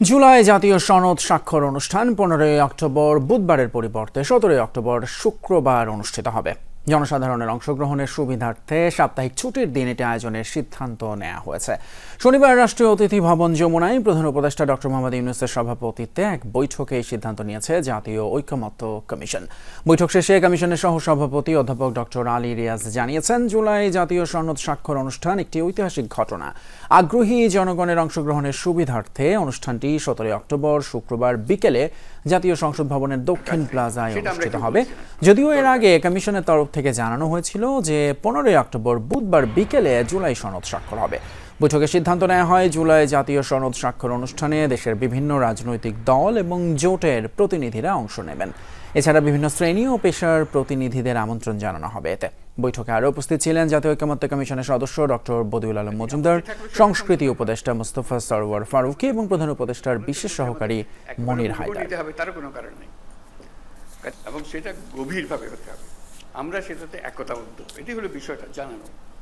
জুলাই জাতীয় সনদ স্বাক্ষর অনুষ্ঠান পনেরোই অক্টোবর বুধবারের পরিবর্তে সতেরোই অক্টোবর শুক্রবার অনুষ্ঠিত হবে। জনসাধারণের অংশগ্রহণের সুবিধার্থে সাপ্তাহিক ছুটির দিন এটি আয়োজনের সিদ্ধান্ত নেওয়া হয়েছে। শনিবার রাষ্ট্রীয় অতিথি ভবন যমুনায় প্রধান উপদেষ্টা ডক্টর মোহাম্মদ ইউনুসের সভাপতিত্বে এক বৈঠকে এই সিদ্ধান্ত নিয়েছে জাতীয় ঐকমত্য কমিশন। বৈঠক শেষে কমিশনের সহসভাপতি অধ্যাপক ডক্টর আলী রিয়াজ জানিয়েছেন জুলাই জাতীয় সনদ স্বাক্ষর অনুষ্ঠান একটি ঐতিহাসিক ঘটনা। আগ্রহী জনগণের অংশগ্রহণের সুবিধার্থে অনুষ্ঠানটি সতেরোই অক্টোবর শুক্রবার বিকেলে জাতীয় সংসদ ভবনের দক্ষিণ প্লাজায় অনুষ্ঠিত হবে। যদিও এর আগে কমিশনের তরফ থেকে জানানো হয়েছিল যে পনেরোই অক্টোবর বুধবার বিকেলে জুলাই সনদ স্বাক্ষর হবে। বৈঠকে সিদ্ধান্ত নেওয়া হয় জুলাই জাতীয় সনদ স্বাক্ষর অনুষ্ঠানে দেশের বিভিন্ন রাজনৈতিক দল এবং জোটের প্রতিনিধিরা অংশ নেবেন। এছাড়া বিভিন্ন শ্রেণি ও পেশার প্রতিনিধিদের আমন্ত্রণ জানানো হবে এতে। বৈঠকে আরও উপস্থিত ছিলেন জাতীয় ঐকমত্য কমিশনের সদস্য ডক্টর বদিউল আলম মজুমদার সংস্কৃতি উপদেষ্টা মুস্তফা সরওয়ার ফারুকি এবং প্রধান উপদেষ্টার বিশেষ সহকারী মনির হায়দার। এবং সেটা গভীরভাবে হতে হবে। আমরা সেটাতে একতাবদ্ধ এটি হলো বিষয়টা জানানো।